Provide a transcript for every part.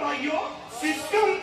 System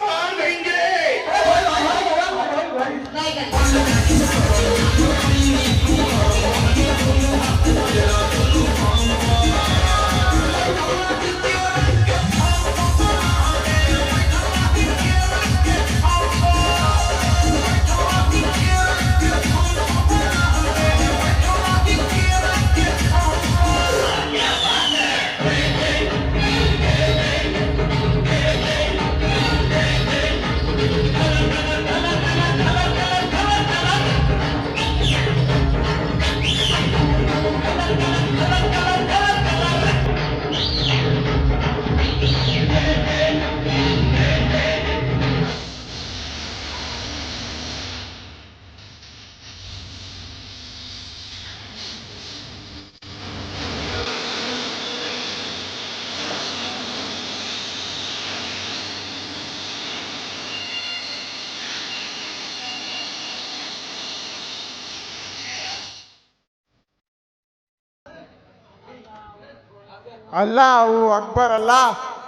ಅಲ್ಲಾಹು ಅಕ್ಬರ್ ಅಲ್ಲಾ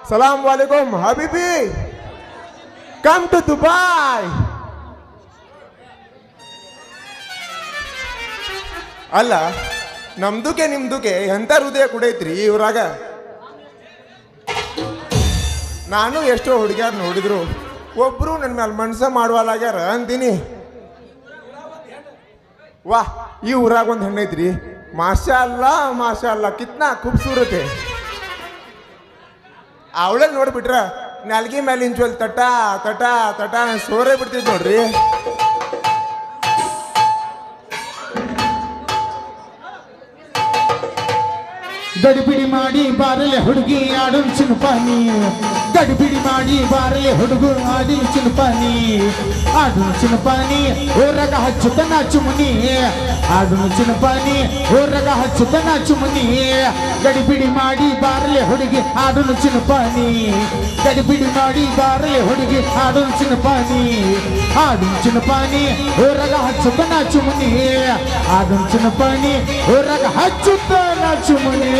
ಸಲಾಂ ವಾಲೇಕುಮ್ ಹಬೀಬಿ. ಕಮ್ ಟು ದುಬಾಯ್ ಅಲ್ಲ, ನಮ್ದುಕೆ ನಿಮ್ದುಕೆ ಎಂತ ಹೃದಯ ಕುಡೈತ್ರಿ ಇವ್ರಾಗ ನಾನು ಎಷ್ಟೋ ಹುಡುಗ್ಯಾರ ನೋಡಿದ್ರು, ಒಬ್ರು ನನ್ನ ಮೇಲೆ ಮನ್ಸ ಮಾಡುವಲ್ಲಾಗ್ಯಾರ ಅಂತೀನಿ. ವಾ ಈ ಊರಾಗ ಒಂದು ಹೆಣ್ಣೈತ್ರಿ. ಮಾಷಾ ಅಲ್ಲ ಮಾಷಾ ಅಲ್ಲ ಕಿತ್ನಾ, ಖೂಬ್ಸೂರತೆ. ಅವಳೇ ನೋಡ್ಬಿಟ್ರ ನಾಲ್ಗಿ ಮೇಲೆ ಇಂಚೋಲ್ ತಟ ತಟ ತಟ ಸೋರೇ ಬಿಡ್ತಿದ್ ನೋಡ್ರಿ. ಗಡಿಬಿಡಿ ಮಾಡಿ ಬಾರಲೆ ಹುಡುಗಿ ಆಡು ಚಿನ್ಪಾನಿ. ಗಡಿಬಿಡಿ ಮಾಡಿ ಬಾರಲೆ ಹುಡುಗು ಆಡಿ ಚಿನ್ಪಾನಿ. ಆಡು ಚಿನ್ಪಾನಿ ಊರಗ ಹಚ್ಚುತ್ತ ನಾಚು ಮುನಿ ಆಡು ಚಿನ್ಪಾನಿ ಊರಗ ಹಚ್ಚುತ್ತ ನಾಚು ಮುನಿ ಗಡಿಬಿಡಿ ಮಾಡಿ ಬಾರಲೆ ಹುಡುಗಿ ಆಡು ಚಿನ್ಪಾನಿ. ಗಡಿಬಿಡಿ ಮಾಡಿ ಬಾರಲೆ ಹುಡುಗಿ. ಆಡು ಚಿನ್ಪಾನಿ ಆಡು ಚಿನ್ಪಾನಿ ಊರಗ ಹಚ್ಚುತ್ತ ನಾಚು ಮುನಿ. ಆಡು ಚಿನ್ಪಾನಿ ಊರಗ ಹಚ್ಚುತ್ತ ನಾಚು ಮುನಿ.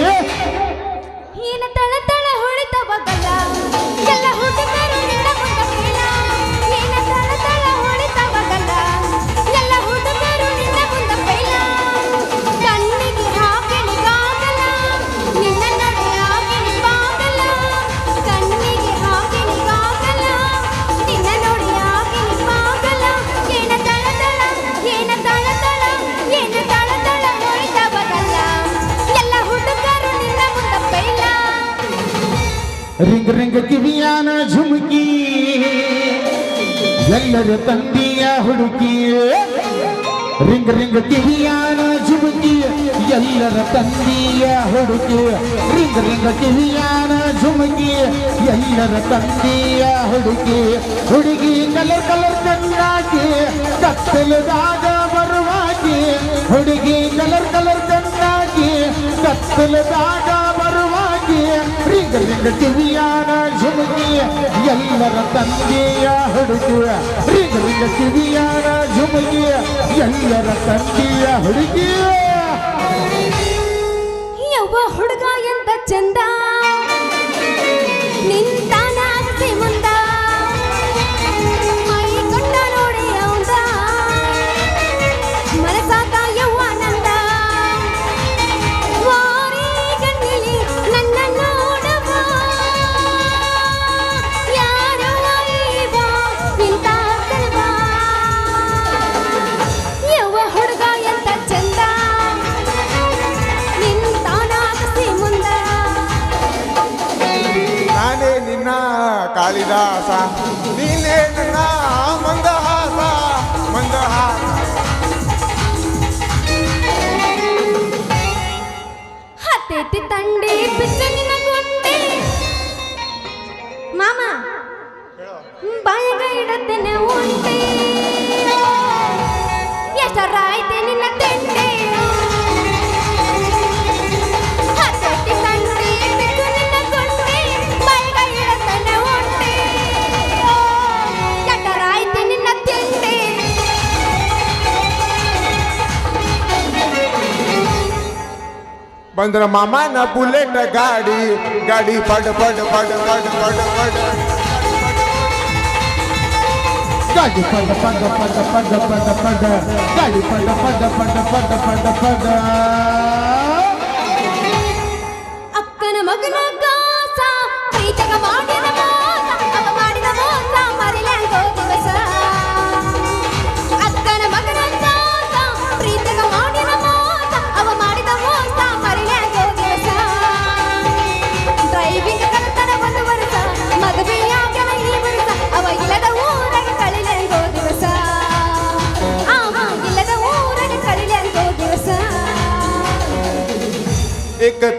ರಿಂಗ್ ರಿಂಗ್ ಕಿವಿಯಾನ ಝುಮುಕಿ ಎಲ್ಲರ ತಂದೆಯ ಹುಡುಕಿ ರಿಂಗ್ ರಿಂಗ್ ಕಿವಿಯಾನ ಝುಮುಕಿ ಎಲ್ಲರ ತಂದೆಯ ಹುಡುಕಿ ರಿಂಗ್ ರಿಂಗ್ ಕಿವಿಯಾನ ಝುಮುಕಿ ಎಲ್ಲರ ತಂದೆಯ ಹುಡುಗಿ ಹುಡುಗಿ ಕಲರ್ ಕಲರ್ ಕಣ್ಣಾಕಿ ಕತ್ತಲದಾಗ ಬರುವಾಕಿ ಹುಡುಗಿ ಕಲರ್ ಕಲರ್ ಕಣ್ಣಾಕಿ ಕತ್ತಲದಾಗ ಬರುವಾಕಿ ರಿಂಗ ರಿಂಗ ಕಿವಿಯಾನ ಝುಮುಕಿ ಎಲ್ಲರ ತಂದೆಯ ಹುಡುಗಿ. ರಿಂಗ ರಿಂಗ ಕಿವಿಯಾನ ಝುಮುಕಿ ಎಲ್ಲರ ತಂದೆಯ ಹುಡುಗಿ. ಹುಡುಗ ಎಂತ ಚಂದ. ನಿಂತಾನಾಗಸಿ ಇಡತ್ತೇನೆ ಉಂಡಿ ಎಷ್ಟರಾಯ್ತೆ ನಿನ್ನ ತೆಂಡೆ ಬಂದ್ರ ಮಾಮನ ಬುಲೆಟ್ ಗಾಡಿ ಗಾಡಿ ಪಡ್ ಪಡ್ ಪಡ್ ಪಡ್ ಪಡ್ ಪಡ್ Dale panda panda panda panda panda panda Dale panda panda panda panda panda panda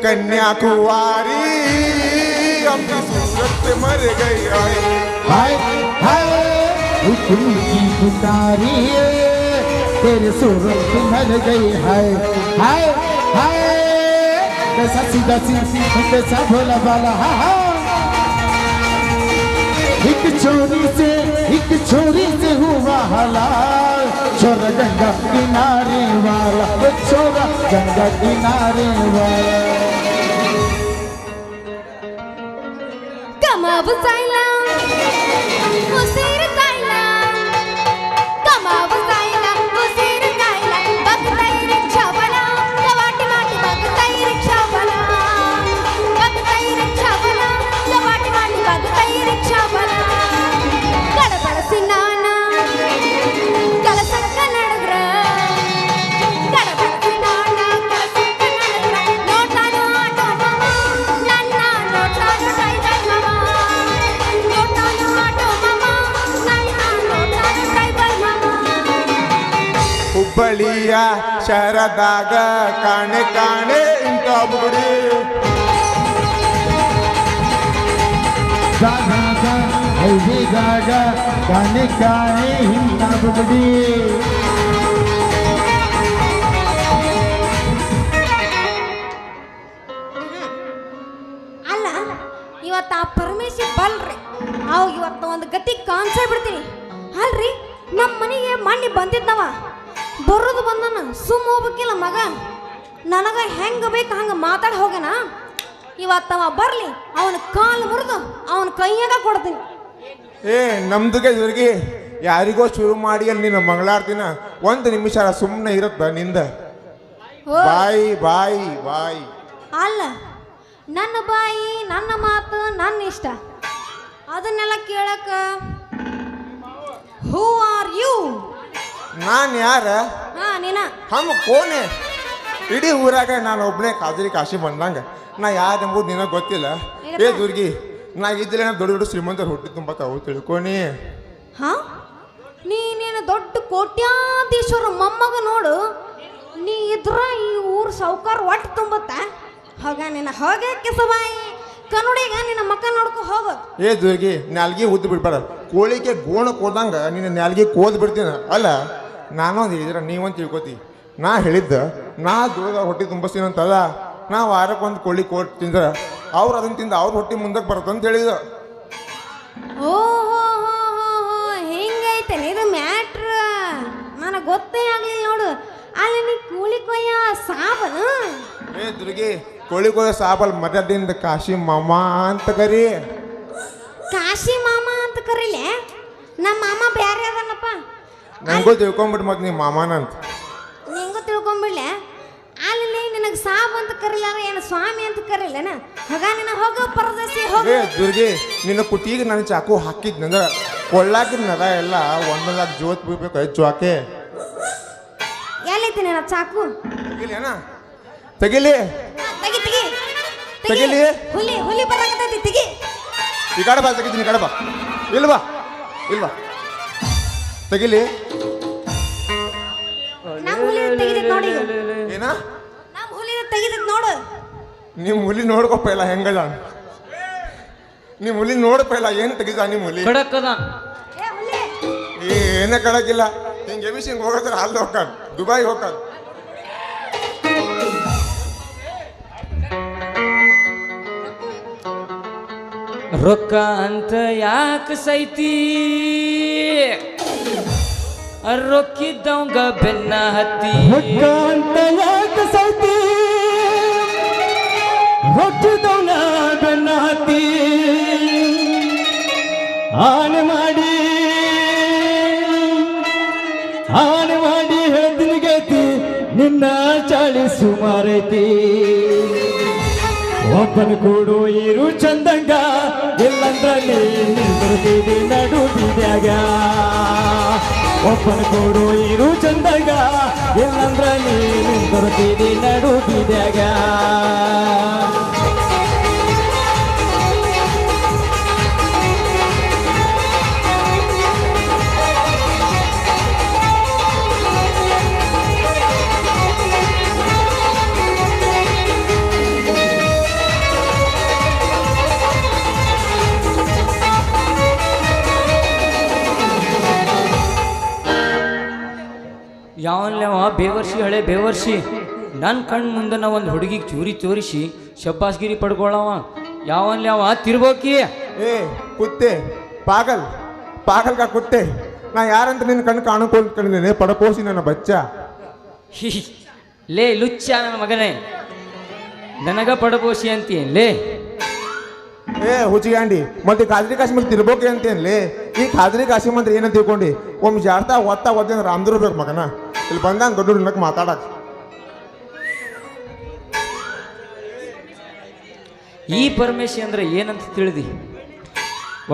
Kanyakumari अपनी सूरत से मर गई हाय हाय हुकुम की पुकारी तेरे सूरत से मर गई है हाय हाय, कैसा सीधा सी कैसा भोला भाला हा हा। एक चोरी से, एक छोरी से हुआ हलाल छोरा गंगा किनारे वाला छोरा गंगा किनारे वाला। সব চাইলাম ಶರದಾಗ ಕಾಣೆ ಕಾಣೆ ಇಂಥ ಬುಗುಡಿ. ಹೈದಿಗಾಗ ಕಾಣೆ ಕಾಣೆ ಇಂತ ಬುಗುಡಿ. ಅಲ್ಲ ಇವತ್ತು ಆ ಪರಮೇಶಿ ಬಲ್ರಿ. ಅವಾಗ ಇವತ್ತು ಒಂದು ಗತಿ ಕಾಣಿಸ್ಬಿಡ್ತೀನಿ ಅಲ್ರಿ ನಮ್ಮ ಮನೆಗೆ ಮಣ್ಣಿ ಬಂದಿದ್ದವ ಬರೋದು ಬಂದನ. ಸುಮ್ಮ ಹೋಗ್ಬೇಕಿಲ್ಲ ಮಗ. ನನಗ ಹೆಂಗ ಬೇಕು ಹಂಗ ಮಾತಾಡಿ ಹೋಗ್ಯಾನ. ಇವತ್ತವ ಬರ್ಲಿ ಅವನ ಕಾಲು ಮುರಿದು ಅವನ ಕೈಯಾಗ ಕೊಡ್ತೀನಿ. ಏ ನಮ್ದುಗೆ ಇವ್ರಿಗೆ ಯಾರಿಗೋ ಶುರು ಮಾಡಿ ಅಲ್ಲಿ ನಿನ್ನ ಮಂಗಳಾರ್ತಿನ ಒಂದು ನಿಮಿಷ ಸುಮ್ಮನೆ ಇರುತ್ತ ನಿಂದ. ಬಾಯಿ ಬಾಯಿ ಬಾಯಿ. ಅಲ್ಲ ನನ್ನ ಬಾಯಿ ನನ್ನ ಮಾತು ನನ್ನ ಇಷ್ಟ. ಅದನ್ನೆಲ್ಲ ಕೇಳಕ ಹೂ ಆರ್ ಯು ನಾನು ಯಾರ? ಹಾ ನೀನ? ಹಮ್ ಕೋನೆ. ಇಡೀ ಊರಾಗ ನಾನು ಒಬ್ಬನೇ ಕಾಜರಿ ಕಾಶಿ ಬಂದಂಗ. ನಾ ಯಾರು ಎಂಬುದು ನಿನಗೆ ಗೊತ್ತಿಲ್ಲ. ಏ ದುರ್ಗಿ ನಾ ಇದ್ದಿಲ್ಲ ದೊಡ್ಡ ದೊಡ್ಡ ಶ್ರೀಮಂತರು ಹುಟ್ಟಿ ತುಂಬ ತಾವು ತಿಳ್ಕೊನಿ. ಹಾ? ನೀನೇನು ದೊಡ್ಡ ಕೋಟ್ಯಾಧೀಶ್ವರ ಮೊಮ್ಮಗ ನೋಡು. ನೀ ಇದ್ರ ಈ ಊರು ಸಾವುಕಾರ ಒಟ್ಟು ತುಂಬತ್ತ? ಹೋಗ ನಿನ್ನ ಹೋಗ ಕೆಸಬಾಯಿ ಕನ್ನಡಿಗ ನಿನ್ನ ಮಕ್ಕ ನೋಡ್ಕೊ ಹೋಗು. ಏ ದುರ್ಗಿ ನಾಲ್ಗಿ ಉದ್ದು ಬಿಡ್ಬೇಡ. ಕೋಳಿಗೆ ಗೋಣ ಕೋದಂಗ ನಿನ್ನ ನಾಲ್ಗಿ ಕೋದ್ ಬಿಡ್ತೀನಿ. ಅಲ್ಲ ನಾನು ಒಂದು ಹೇಳಿದ್ರ ನೀವಂತ ತಿಳ್ಕೊತಿ. ನಾ ಹೇಳಿದ್ದ ನಾ ದುಡ್ದ ಹೊಟ್ಟೆ ತುಂಬಿಸ್ತೀನಿ ಅಂತಲ್ಲ ನಾ ವಾರಕ್ಕೊಂದು ಕೋಳಿ ಕೋಟ್ ತಿಂದ್ರೆ ಅವ್ರು ಅದನ್ನ ತಿಂದು ಅವ್ರ ಹೊಟ್ಟೆ ಮುಂದಕ್ಕೆ ಬರ್ತಂತ ಹೇಳಿದ. ಓಹೋ ಹೋ ಹೋ ಹೋ ಹಿಂಗೈತೆ ಇದು ಮ್ಯಾಟ್ರ? ನನಗೆ ಗೊತ್ತೇ ಆಗಲಿಲ್ಲ ನೋಡು. ಅಲ್ಲಿ ನೀ ಕೂಲಿ ಕೊಯ್ಯ ಸಾಬನು ಏ ದುರ್ಗಿ ಕೋಳಿ ಕೊಯ್ಯ ಸಾಬಲ್ ಮದದಿಂದ ಕಾಶಿ ಮಾಮ ಅಂತ ಕರಿ. ಕಾಶಿ ಮಾಮ ಅಂತ ಕರೀಲೆ? ನಮ್ಮ ಮಾಮ ಬ್ಯಾರೆ ಅದನ್ನಪ್ಪ ನಂಗೂ ತಿಳ್ಕೊಂಬಿಟ್ಟು ಮತ್ತೆ ನೀ ಮಾಮನ ಅಂತ. ನಿಂಗೂ ತಿಳ್ಕೊಂಬಿಡ್ಲೆ? ಅಲ್ಲಿ ನಿನಗೆ ಸಾಬ್ ಅಂತ ಕರೀಲ ಏನು ಸ್ವಾಮಿ ಅಂತ ಕರಿಲ್ಲನ? ಹಾಗ ನಿನ್ನ ಹೋಗೋ ಪರದೇಸಿ ಹೋಗ. ಏ ದುರ್ಗಿ ನಿನ್ನ ಕುಟಿಗೆ ನಾನು ಚಾಕು ಹಾಕಿದ್ನಂದ್ರ ಕೊಳ್ಳಾಕ ನರ ಎಲ್ಲ ಒಂದೊಂದಾಗಿ ಜೋತ್ ಬಿಡ್ಬೇಕು ಹೆಚ್ಚು ಆಕೆ ಎಲ್ಲೈತಿ ನಿನ್ನ ಚಾಕು? ತೆಗಿಲೇನ? ತೆಗಿಲಿ. ತೆಗಿ ತೆಗಿ. ತೆಗಿಲಿ? ಹುಲಿ ಹುಲಿ ಬರಾಕತ್ತೈತಿ ತೆಗಿ. ಈ ಕಡೆ ಬಾ ತೆಗಿತೀನಿ ಈ ಕಡೆ ಬಾ. ಇಲ್ವಾ ಇಲ್ವಾ ತೆಗಿಲಿ. ನೋಡಿ. ಏನ? ನಮ್ಮ ಹುಲಿ ತೆಗಿದೈತಿ ನೋಡು. ನಿಮ್ಮ ಹುಲಿ ನೋಡ್ಕೊಪ್ಪ ಇಲ್ಲ ಹೆಂಗದ? ನಿಮ್ಮ ಹುಲಿ ನೋಡಪ್ಪ ಇಲ್ಲ ಏನು ತೆಗಿದ ನಿಮ್ಮ ಹುಲಿ? ಕಡಕದ ಏ ಹುಲಿ. ಏನೇ ಕಳಕಿಲ್ಲ ಹಿಂಗೆ ಎಮಿಸ್ ಹಿಂಗೆ ಹೋಗತ್ತಾರೆ ಅಲ್ಲಿ ಹೋಗ್ತಾನ ದುಬಾಯ್ ಹೋಗ್ತಾನ ರೊಕ್ಕ ಅಂತ ಯಾಕೆ ಸೈತಿ? ರೊಕ್ಕಿದ್ದವಂಗ ಬೆನ್ನ ಹತ್ತಿ. ಹುಟ್ಟ ಯಾಕ ಸೌತಿ. ಹೊಟ್ಟಿದವನ ಬೆನ್ನ ಹತ್ತಿ. ಆನೆ ಮಾಡಿ. ಆನೆ ಮಾಡಿ ಹೇಳ್ತೀನಿ ಗೆತಿ ನಿನ್ನ ಚಾಳಿ ಸುಮಾರೈತಿ. ಒಬ್ಬನ ಕೂಡು ಇರು ಚಂದಂಗ. ಇಲ್ಲಂದ್ರ ನೀರ್ತೀವಿ ನಡು ಬೀದ್ಯಾಗ ಒಬ್ಬನ ಕೊಡು ಇರು ಚಂದಾಗ. ಇಲ್ಲಂದ್ರ ನೀನು ಬರ್ತೀವಿ ನಡು ಯಾವನ್ಲೇವ ಬೇವರ್ಷಿ ಹಳೆ ಬೇವರ್ಷಿ. ನನ್ನ ಕಣ್ಣು ಮುಂದೆ ನಾ ಒಂದು ಹುಡುಗಿಗೆ ಚೂರಿ ತೋರಿಸಿ ಶಬ್ಬಾಸ್ಗಿರಿ ಪಡ್ಕೊಳ್ಳವ ಯಾವನ್ಲೇವ ತಿರ್ಬೋಕಿ. ಏ ಕುತ್ತೆ ಪಾಗಲ್ ಪಾಗಲ್ ಕಾ ಕುತ್ತೆ. ನಾ ಯಾರಂತ ನಿನ್ನ ಕಣ್ಣು ಕಾಣಕೊಂಡ್ಕೊಂಡಿದ್ದೇನೆ ಪಡಕೋಸಿ ನನ್ನ ಬಚ್ಚ. ಲೇ ಲುಚ್ಚ ನನ್ನ ಮಗನೇ. ನನಗ ಪಡಕೋಸಿ ಅಂತೀನ್ ಲೇ. ಏ ಹುಚ್ಚಿಗಾಂಡಿ ಮತ್ತೆ ಖಾದ್ರಿ ಕಾಶ್ಮೀರ ತಿರ್ಬೋಕೆ ಅಂತೇನ್ಲಿ ಈ ಖಾದ್ರಿ ಕಾಶ್ಮೀರ ಅಂದ್ರೆ ಏನಂತ ತಿಳ್ಕೊಂಡು. ಒಮ್ಮೆ ಜಾಡ್ತಾ ಒತ್ತಾ ಒದ್ದೆ ಅಂದ್ರೆ ರಾಮದ್ರು ಬೇಕು ಮಗನ. ಇಲ್ಲಿ ಬಂದಂಗ ದೊಡ್ಡ ನಕ್ ಮಾತಾಡಕ್. ಈ ಪರಮೇಶಿ ಅಂದ್ರೆ ಏನಂತ ತಿಳಿದಿ?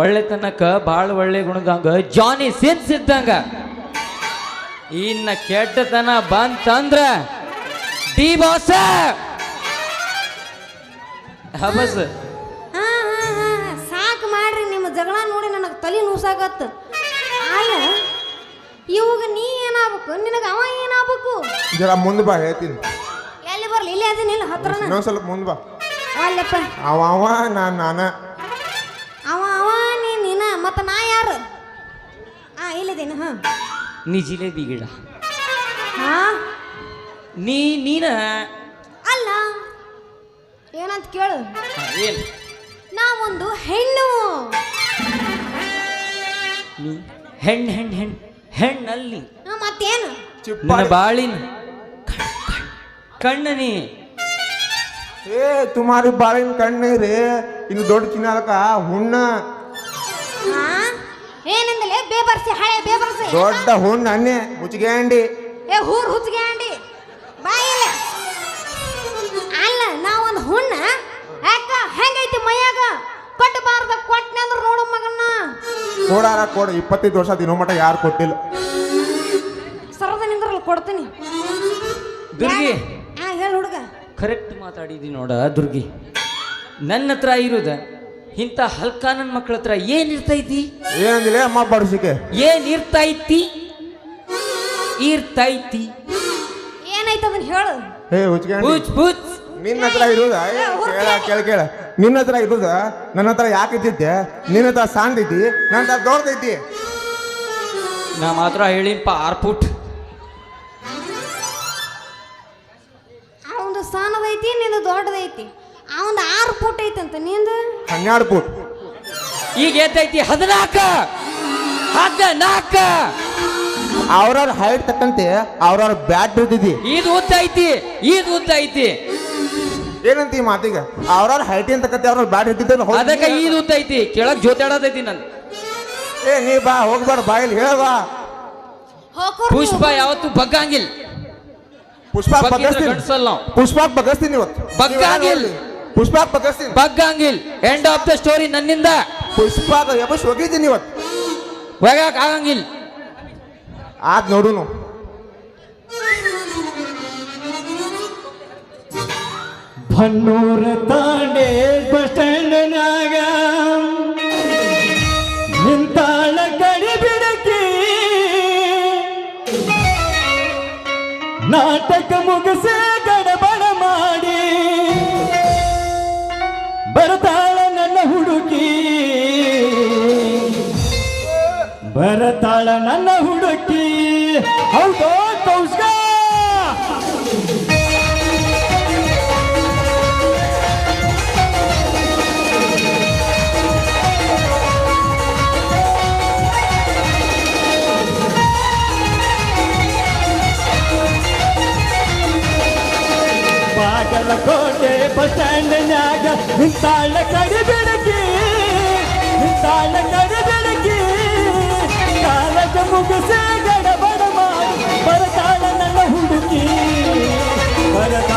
ಒಳ್ಳೆತನಕ ಭಾಳ ಒಳ್ಳೆ ಗುಣದಂಗ ಜಾನಿ ಸಿನ್ಸ್ ಇದ್ದಂಗ. ಇನ್ನ ಕೆಟ್ಟತನ ಬಂತಂದ್ರ ಡಿ ಬಾಸ. ಹಬಸ್ ಹಾ ಹಾ ಹಾ ಸಾಕು ಮಾಡ್ರಿ ನಿಮ್ಮ ಜಗಳ ನೋಡಿ ನನಗೆ ತಲೆ ನೂಸಾಗತ್ತ ಅಲ್ಲ ಇವಾಗ ನೀ ಏನಾಗ್ಬೇಕು? ನಿನಗೆ ಅವ ಏನಾಗ್ಬೇಕು? ಜರ ಮುಂದೆ ಬಾ ಹೇಳ್ತೀನಿ. ಎಲ್ಲಿ ಬರ್ಲಿ? ಇಲ್ಲೇ ಅದೀನಿ ಇಲ್ಲ ಹತ್ರನ. ಇನ್ನೊಂದ್ ಸ್ವಲ್ಪ ಮುಂದೆ ಬಾ. ಅಲ್ಲಪ್ಪ. ಅವ ಅವ ನಾ ನಾನ. ಅವ ಅವ ನೀ ನೀನ ಮತ್ತೆ ನಾ ಯಾರು? ಆ ಇಲ್ಲಿದ್ದೀನಿ ಹಾ. ನೀ ಜಿಲೇಬಿ ಗಿಡ. ಹಾ ನೀ ನೀನ? ಅಲ್ಲ. ಏನಂತ ಕೇಳು. ಏನು? ನಾ ಒಂದು ಹೆಣ್ಣು. ನೀ? ಹೆಣ್ಣು ಹೆಣ್ಣು ಹೆಣ್. ಹೆಣ್ಣಲ್ಲಿ. ಮತ್ತೇನು? ನನ್ನ ಬಾಳಿನ ಕಣ್ಣನಿ. ಏ ತುಮಾರಿ ಬಾಳಿನ ಕಣ್ಣೆ ರೇ. ಇನ್ನು ದೊಡ್ಡ ತಿನ್ನಲಕ ಹುಣ್ಣ. ಹಾ? ಏನಂದಲೇ? ಬೇಬರ್ಸಿ ಹಳೆ ಬೇಬರ್ಸಿ. ದೊಡ್ಡ ಹುಣ್ಣ ಅನ್ನೆ ಮುಚ್ಚಿಗೆಂಡಿ. ಏ ಹೂರ್ ಹುಚ್ಚಿಗೆ ಅಂಡಿ ಬಾಯಿಲ್ಲ. ಅಲ್ಲ ನಾ ಒಂದು ಹುಣ್ಣ. ಯಾಕ? ಹೆಂಗೈತಿ ಮೈಯಾಗ? ಕೊಟ್ಟಬಾರ್ದ ಕೊಟ್ಟನೆ ಅಂದ್ರೆ ನೋಡು ಮಗನ್ನ. ಕೊಡಾರ ಕೊಡು ಇಪ್ಪತ್ತೈದು ವರ್ಷ ದಿನೋ ಮಟ್ಟ ಯಾರು ಕೊಟ್ಟಿಲ್ಲ. ಕೊಡ್ತೀನಿ. ದುರ್ಗಿ. ಹಾ ಹೇಳು ಹುಡುಗ. ಕರೆಕ್ಟ್ ಮಾತಾಡಿದಿ ನೋಡ ದುರ್ಗಿ. ನನ್ನ ಹತ್ರ ಇರುದ ಇಂಥ ಹಲ್ಕಾನನ್ ನನ್ನ ಮಕ್ಕಳ ಹತ್ರ ಏನ್ ಇರ್ತೈತಿ? ಏನಂದಿಲ್ಲ ಅಮ್ಮ ಬಡಿಸಿಕೆ. ಏನ್ ಇರ್ತೈತಿ? ಇರ್ತೈತಿ. ಏನಾಯ್ತು ಅದನ್ನ ಹೇಳು. ಹೇ ಹುಚ್ಚಿಗೆಂಡಿ ಪೂಚ್ ಪೂಚ್ ನಿನ್ನ ಹತ್ರ ಇರುದ? ಕೇಳ ಕೇಳ ಕೇಳ. ನಿನ್ನ ಹತ್ರ ಇರುದ? ನನ್ನ ಹತ್ರ ಯಾಕೆ ಇದ್ದಿದ್ದೆ? ನಿನ್ನ ಹತ್ರ ಸಾಂದೈತಿ ನನ್ನ ಹತ್ರ ದೊಡ್ಡದೈತಿ ನಾ ಮಾತ್ರ ಹೇಳಿನ್ಪ ಆರ್ ಆರು ಫುಟ್ ಐತಂತ ನಿಂದು ಹನ್ನೆರಡು ಪೂಟ್. ಈಗ ಎದ್ದೈತಿ ಹದಿನಾಲ್ಕ ಹದಿನಾಲ್ಕ. ಅವ್ರವ್ರ ಹೈಟ್ ತಕ್ಕಂತೆ ಅವ್ರವ್ರ ಬ್ಯಾಟ್ ಬಿಡ್ತಿದ್ದಿ ಇದು ಉದ್ದ ಐತಿ ಇದು ಉದ್ದ ಐತಿ. ಏನಂತ ಈ ಮಾತಿಗೆ? ಅವ್ರವ್ರ ಹೈಟ್ ಏನ್ ತಕ್ಕಂತೆ ಅವ್ರವ್ರ ಬ್ಯಾಟ್ ಇಟ್ಟಿದ್ದ ಅದಕ್ಕೆ ಇದು ಉದ್ದ ಐತಿ ಕೇಳಕ್ ಜೊತೆ ಆಡೋದೈತಿ ನನ್ ಏ ನೀ ಬಾ ಹೋಗ್ಬಾರ ಬಾಯಲ್ಲಿ ಹೇಳ ಬಾ. ಪುಷ್ಪ ಯಾವತ್ತು ಬಗ್ಗಂಗಿಲ್ಲ. ಪುಷ್ಪ ಬಗ್ಗಸ್ತೀನಿ. ಪುಷ್ಪ ಬಗ್ಗಸ್ತೀನಿ ಇವತ್ತು. ಬಗ್ಗಾಗಿಲ್. ಪುಷ್ಪಾಕ್ ಬಗ್ಗಸ್ತೀನಿ ಬಗ್ಗಂಗಿಲ್ಲ ಎಂಡ್ ಆಫ್ ದ ಸ್ಟೋರಿ ನನ್ನಿಂದ. ಪುಷ್ಪ ಯಬಸ್ ಹೋಗಿದ್ದೀನಿ ಇವತ್ತು. ಹೋಗಕ್ ಆಗಂಗಿಲ್ಲ ಆದ್ ನೋಡುನು. ಬನ್ನೂರ ತಾಂಡೆ ಬಸ್ ಸ್ಟ್ಯಾಂಡ್ನಾಗ ನಿಂತಾಳ ಕಡಿ ಬಿಡಕಿ ನಾಟಕ ಮುಗಿಸಿ ಬರತಾಳ ನನ್ನ ಹುಡುಕಿ. ಹೌದೋ ಕೌಸ್ಗ ಬಾಗಲಕೋಟೆ ಬಸ್ ಸ್ಟ್ಯಾಂಡ್ನ್ಯಾಗ ನಿಂತಾಳ ಕಡಿ ಬೆಳಕಿ ನಿಂತಾಳ ಕಡಿ ಬೆಳಕಿ. ನಗು ಬಿಸಿ ಬರತಾಳ ನನ್ನ ಹುಡುಗಿ ಬರತಾಳ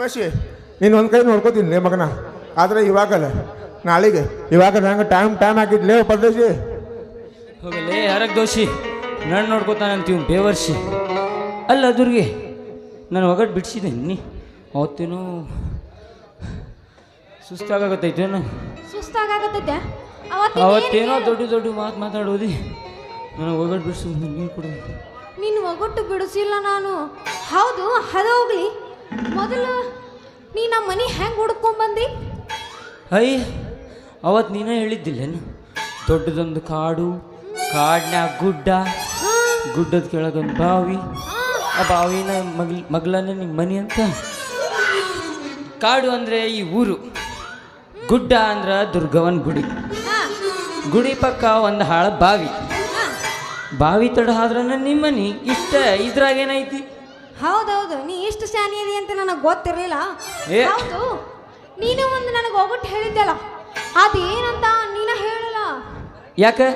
ಪರಮೇಶಿ ನೀನು ಒಂದು ಕೈ ನೋಡ್ಕೋತೀನಿ ಲೇ ಮಗನ. ಆದರೆ ಇವಾಗಲ್ಲ ನಾಳೆಗೆ. ಇವಾಗ ನಂಗೆ ಟೈಮ್ ಟೈಮ್ ಹಾಕಿದ್ಲೇ ಪರದೇಶಿ ಹೋಗಲೇ ಹರಕ್ ದೋಷಿ. ನಾನು ನೋಡ್ಕೋತಾನಂತೀವ್ ಬೇವರ್ಷಿ. ಅಲ್ಲ ದುರ್ಗೆ ನಾನು ಒಗಟ್ ಬಿಡಿಸಿದೆ ನೀ ಅವತ್ತೇನೋ ಸುಸ್ತಾಗತ್ತೈತೇನು ಸುಸ್ತಾಗತ್ತೈತೆ ಅವತ್ತೇನೋ ದೊಡ್ಡ ದೊಡ್ಡ ಮಾತು ಮಾತಾಡೋದಿ. ನನಗೆ ಒಗಟ್ ಬಿಡಿಸು ನೀರು ಕೊಡು. ನೀನು ಒಗಟ್ಟು ಬಿಡಿಸಿಲ್ಲ ನಾನು. ಹೌದು ಅದು ಹೋಗ್ಲಿ. ಮೊದಲು ನೀ ನಮ್ಮ ಮನೆ ಹೆಂಗೆ ಹುಡ್ಕೊಂಬಂದಿ ಅಯ್ಯ ಅವತ್ತು ನೀನೇ ಹೇಳಿದ್ದಿಲ್ಲೇನು? ದೊಡ್ಡದೊಂದು ಕಾಡು ಕಾಡಿನ್ಯಾಗ ಗುಡ್ಡ ಗುಡ್ಡದ ಕೆಳಗೊಂದು ಬಾವಿ. ಆ ಬಾವಿನ ಮಗ್ಲ ಮಗ್ಲನೇ ನಿಮ್ಮ ಮನೆ ಅಂತ? ಕಾಡು ಅಂದರೆ ಈ ಊರು. ಗುಡ್ಡ ಅಂದ್ರೆ ದುರ್ಗವನ್ ಗುಡಿ. ಗುಡಿ ಪಕ್ಕ ಒಂದು ಹಾಳ ಬಾವಿ. ಬಾವಿ ತಡ ಆದ್ರೆ ನಿಮ್ಮನಿ ಮನೆ ಇಷ್ಟ ಇದ್ರಾಗ ಏನೈತಿ ಹೌದೌದು ನೀ ಇಷ್ಟು ಶಾನಿ ಇದೆ ಅಂತ ನನಗೆ ಗೊತ್ತಿರಲಿಲ್ಲ. ಏ. ಹೌದು ನೀನು ಒಂದು ನನಗೆ ಒಗಟ್ಟು ಹೇಳಿದ್ದಲ್ಲ. ಅದೇನಂತ ನೀನ ಹೇಳಲ್ಲ? ಯಾಕೆ?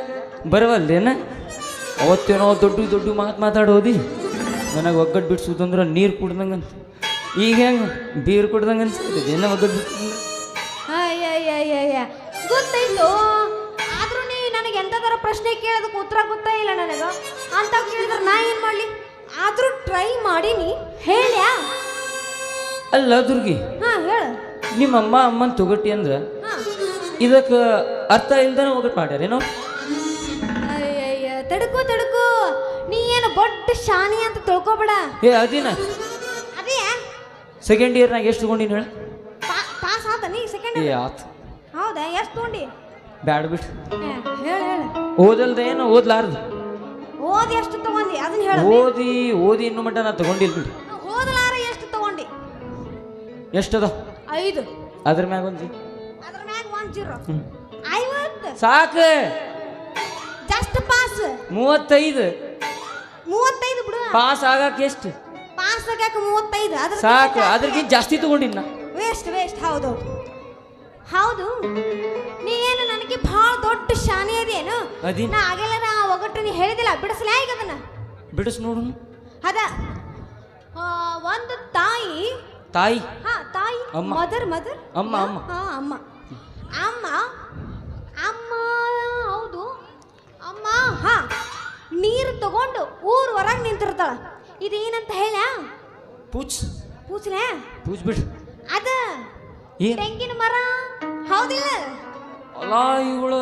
ಬರವಲ್ಲೇನ? ಅವತ್ತೇನೋ ದೊಡ್ಡ ದೊಡ್ಡ ಮಾತು ಮಾತಾಡೋದಿ? ನನಗೆ ಒಗ್ಗಟ್ಟು ಬಿಡ್ಸೋದಂದ್ರೆ ನೀರು ಕುಡ್ದಂಗಂತ. ಈಗ ಹೆಂಗೆ? ಬೀರ್ ಕುಡ್ದಂಗೆ ಅನ್ಸ್ತದೆ ಏನೋ ಒಗ್ಗಟ್ಟು ಅಯ್ಯಯ್ಯಯ್ಯಯ್ಯ. ಗೊತ್ತಾಯ್ತು. ಆದ್ರೂ ನೀ ನನಗೆ ಎಂಥದಾರ ಪ್ರಶ್ನೆ ಕೇಳೋದಕ್ಕೆ ಉತ್ತರ ಗೊತ್ತೇ ಇಲ್ಲ ನನಗೆ. ಅಂತ ಕೇಳಿದ್ರೆ ನಾ ಏನು ಮಾಡಲಿ? ಆದರೂ ಟ್ರೈ ಮಾಡೀನಿ. ಹೇಳ್ಯಾ? ಅಲ್ಲ ದುರ್ಗಿ. ಹಾಂ ಹೇಳು. ನಿಮ್ಮ ಅಮ್ಮ ಅಮ್ಮನ ತೊಗಟಿ ಅಂದ್ರೆ ಹಾಂ. ಇದಕ್ಕೆ ಅರ್ಥ ಇಲ್ದನ ಒಗಟ್ ಮಾಡ್ಯಾರೇನೋ? ಅಯ್ಯಯ್ಯ ತಡ್ಕೋ ತಡ್ಕೋ. ನೀ ಏನು ಬೊಟ್ಟ ಶಾನಿ ಅಂತ ತಿಳ್ಕೊಬೇಡ. ಏ ಅದಿನ. ಅದೇ. ಸೆಕೆಂಡ್ ಇಯರ್ನಾಗ ಎಷ್ಟು ತಗೊಂಡಿನ ಹೇಳ? ಪಾ- ಪಾಸ್ ಆತ ನೀ ಸೆಕೆಂಡ್ ಏ ಆತು. ಹೌದಾ ಎಷ್ಟು ತೊಗೊಂಡಿ? ಬ್ಯಾಡ ಬಿಟ್ಟು ಹೇಳು ಹೇಳು. ಓದಲ್ದ ಏನು ಓದ್ಲಾರ್ದು. ಓದಿ ಎಷ್ಟು ತಗೊಂಡಿ ಅದನ್ನ ಹೇಳು ಓದಿ ಓದಿ ಇನ್ನು ಮಟ್ಟ ನಾ ತಗೊಂಡಿಲ್ಲ ಬಿಡು. ಓದಲಾರ ಎಷ್ಟು ತಗೊಂಡಿ? ಎಷ್ಟದ? ಐದು. ಅದ್ರ ಮ್ಯಾಗ ಒಂದು ಅದ್ರ ಮ್ಯಾಗ ಒಂದು ಜೀರೋ. ಐವತ್ತು. ಸಾಕು. Just pass. ಮೂವತ್ತೈದು. ಮೂವತ್ತೈದು ಬಿಡು. ಪಾಸ್ ಆಗಕ್ಕೆ ಎಷ್ಟು? ಪಾಸ್ ಆಗಕ್ಕೆ ಮೂವತ್ತೈದು. ಅದ್ರ ಸಾಕು. ಅದ್ರಗಿಂತ ಜಾಸ್ತಿ ತಗೊಂಡಿನ ವೇಸ್ಟ್ ವೇಸ್ಟ್ ಹೌದು ಹೌದು. ನೀ ಏನು ನನಗೆ ಭಾಳ ದೊಡ್ಡ ಶಾನೆ ಅದೇನು? ಅದಿ ನಾ ಆಗಲ್ಲ ಒಗಟ್ಟು ನೀ ಹೇಳಿದಿಲ್ಲ ಬಿಡಿಸ್ಲೇ ಈಗ ಅದನ್ನ. ಬಿಡಿಸ್ ನೋಡು ಅದ ಆ, ಒಂದು ತಾಯಿ. ತಾಯಿ? ಹಾ ತಾಯಿ. ಅಮ್ಮ. ಮದರ್ ಮದರ್ ಅಮ್ಮ, ಅಮ್ಮ. ಹಾ ಅಮ್ಮ. ಅಮ್ಮ ಅಮ್ಮ ಹೌದು. ಅಮ್ಮ ಹಾ. ನೀರು ತಗೊಂಡು ಊರ್ ಹೊರಗೆ ನಿಂತಿರ್ತಾಳ. ಇದೇನಂತ ಹೇಳ ಪೂಜ್. ಪೂಜ್ಲೇ? ಪೂಜ್ ಬಿಡು. ಅದ ಏನ್? ತೆಂಗಿನ ಮರ. ಹೌದಿಲ್ಲ. ಅಲ್ಲ ಇವಳು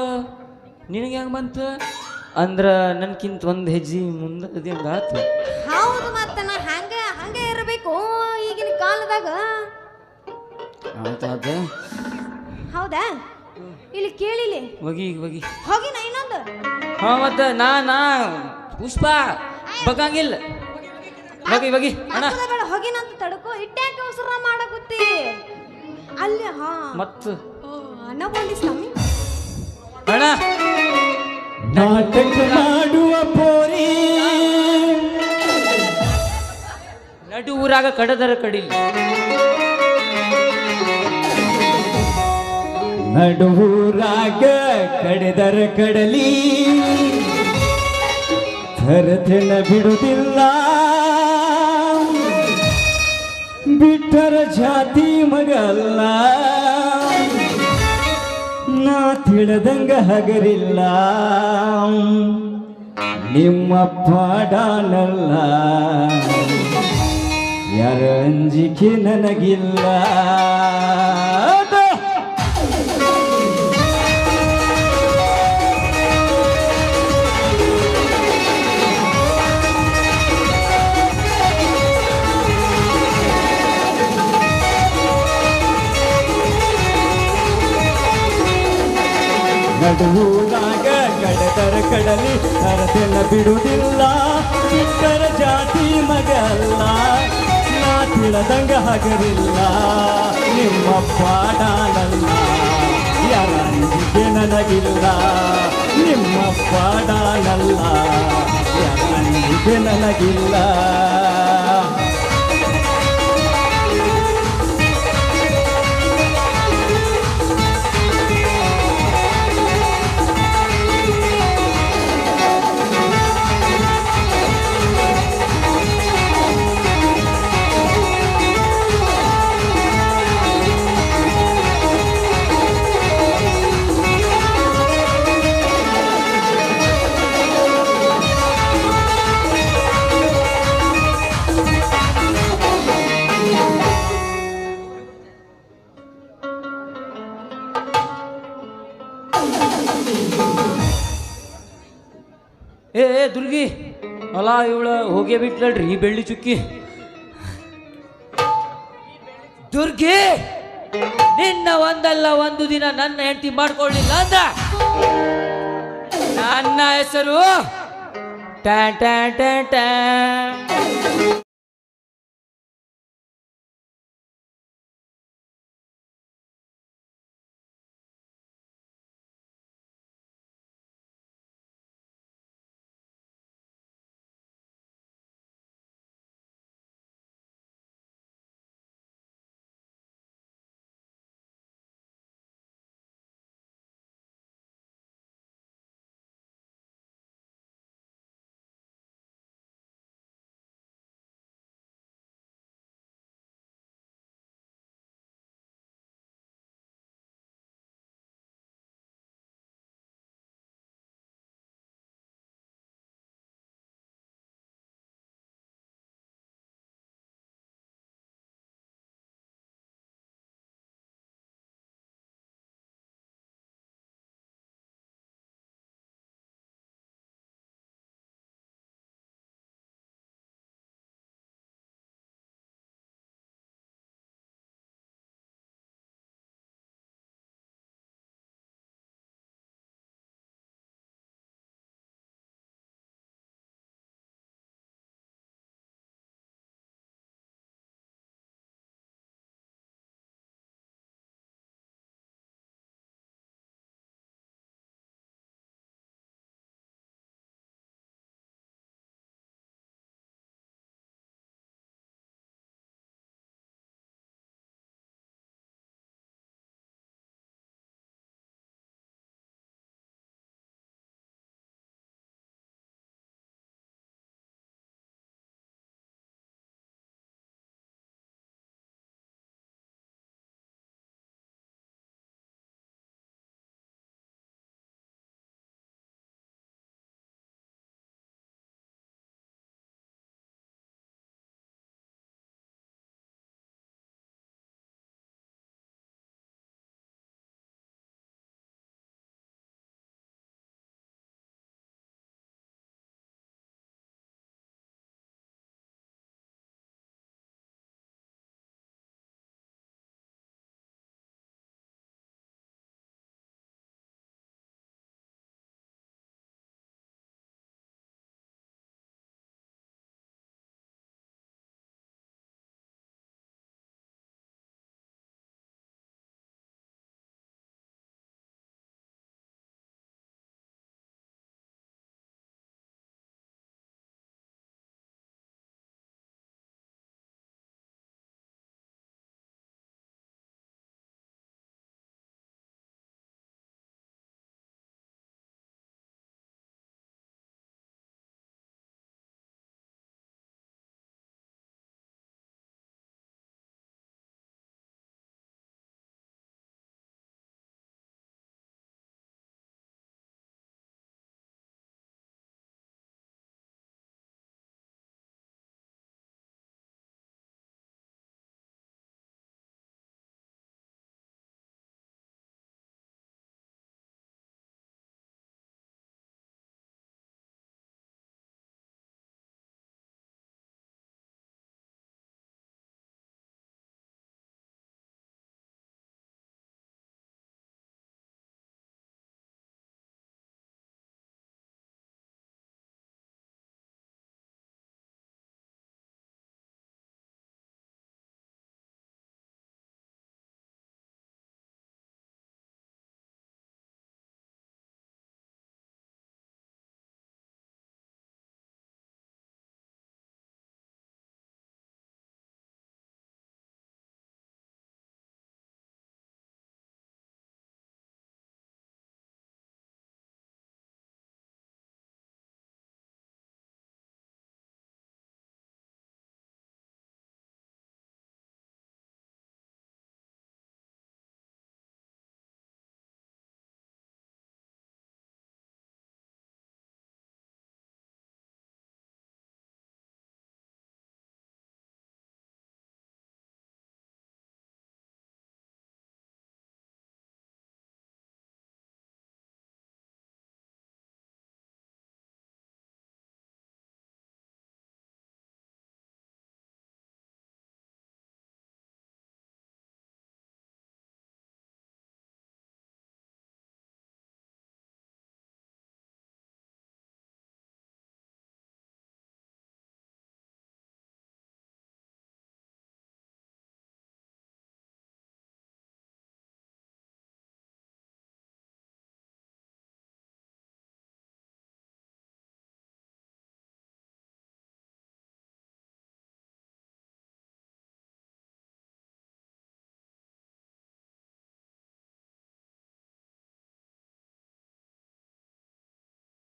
ನಿನಗೆ ಹೆಂಗೆ ಬಂತು? ಅಂದ್ರ ನನ್ಕಿಂತ ಒಂದು ಹೆಜ್ಜೆ ಮುಂದೆ ಅದೇಂಗ ಆತು? ಹೌದು ಮತ್ತ ನಾ ಹಂಗ ಹಂಗ ಇರಬೇಕು ಈಗಿನ ಕಾಲದಾಗ. ಆತ ಆತ ಹೌದಾ? ಇಲ್ಲಿ ಕೇಳಿಲಿ. ಹೋಗಿ ಹೋಗಿ. ಹೋಗಿ ನಾ ಇನ್ನೊಂದು. ಹಾ ಮತ್ತೆ ನಾ ನಾ ಪುಷ್ಪ ಬಗ್ಗಂಗಿಲ್ಲ. ಹೋಗಿ ಹೋಗಿ ಅಣ್ಣ. ಹೋಗಿ ಬೇಡ ಹೋಗಿನಂತ ತಡ್ಕೋ. ಕೌಸರ ಅವಸರ ಮಾಡಕತ್ತಿ. ಅಲ್ಲಿ ಹಾ. ಮತ್ತು? ಓ, ಸ್ವಾಮಿ? ಅಣ್ಣ ನಾಟಕ ಮಾಡುವ ಪೋರಿ. ನಡು ಊರಾಗ ಕಡದರ ಕಡಿಲಿ. ನಡುವೂರಾಗ ಕಡೆದರ ಕಡಲಿ. ಥರ ಬಿಡುವುದಿಲ್ಲ. ಬಿಟ್ಟರ ಜಾತಿ ಮಗಲ್ಲ ನಾ ತಿಳಿದಂಗ ಹಗರಿಲ್ಲ. ನಿಮ್ಮ ಪಾಡಾನಲ್ಲ ಯಾರ ಅಂಜಿಕೆ ನನಗಿಲ್ಲ. ನಡುವುದಾಗ ಕಡದರ ಕಡಲಿ ಹರತೆಲ್ಲ ಬಿಡುವುದಿಲ್ಲ. ಬಿಟ್ಟರ ಜಾತಿ ಮಗಲ್ಲ ನಾ ತಿಳದಂಗ ಹಗರಿಲ್ಲ. ನಿಮ್ಮ ಪಾಡಾನಲ್ಲ ಯಾರಿಗೆ ನನಗಿಲ್ಲ. ನಿಮ್ಮ ಪಾಡಾನಲ್ಲ ಯಾರಿಗೆ ನನಗಿಲ್ಲ. ಇವಳ ಹೋಗೇ ಬಿಟ್ಲಲ್ರಿ ಈ ಬೆಳ್ಳಿ ಚುಕ್ಕಿ. ದುರ್ಗೆ, ನಿನ್ನ ಒಂದಲ್ಲ ಒಂದು ದಿನ ನನ್ನ ಹೆಂಡತಿ ಮಾಡ್ಕೊಳ್ಳಿಲ್ಲ ಅಂದ ನನ್ನ ಹೆಸರು ಟ್ಯಾ ಟ್ಯಾ ಟ್ಯಾ ಟ್ಯಾ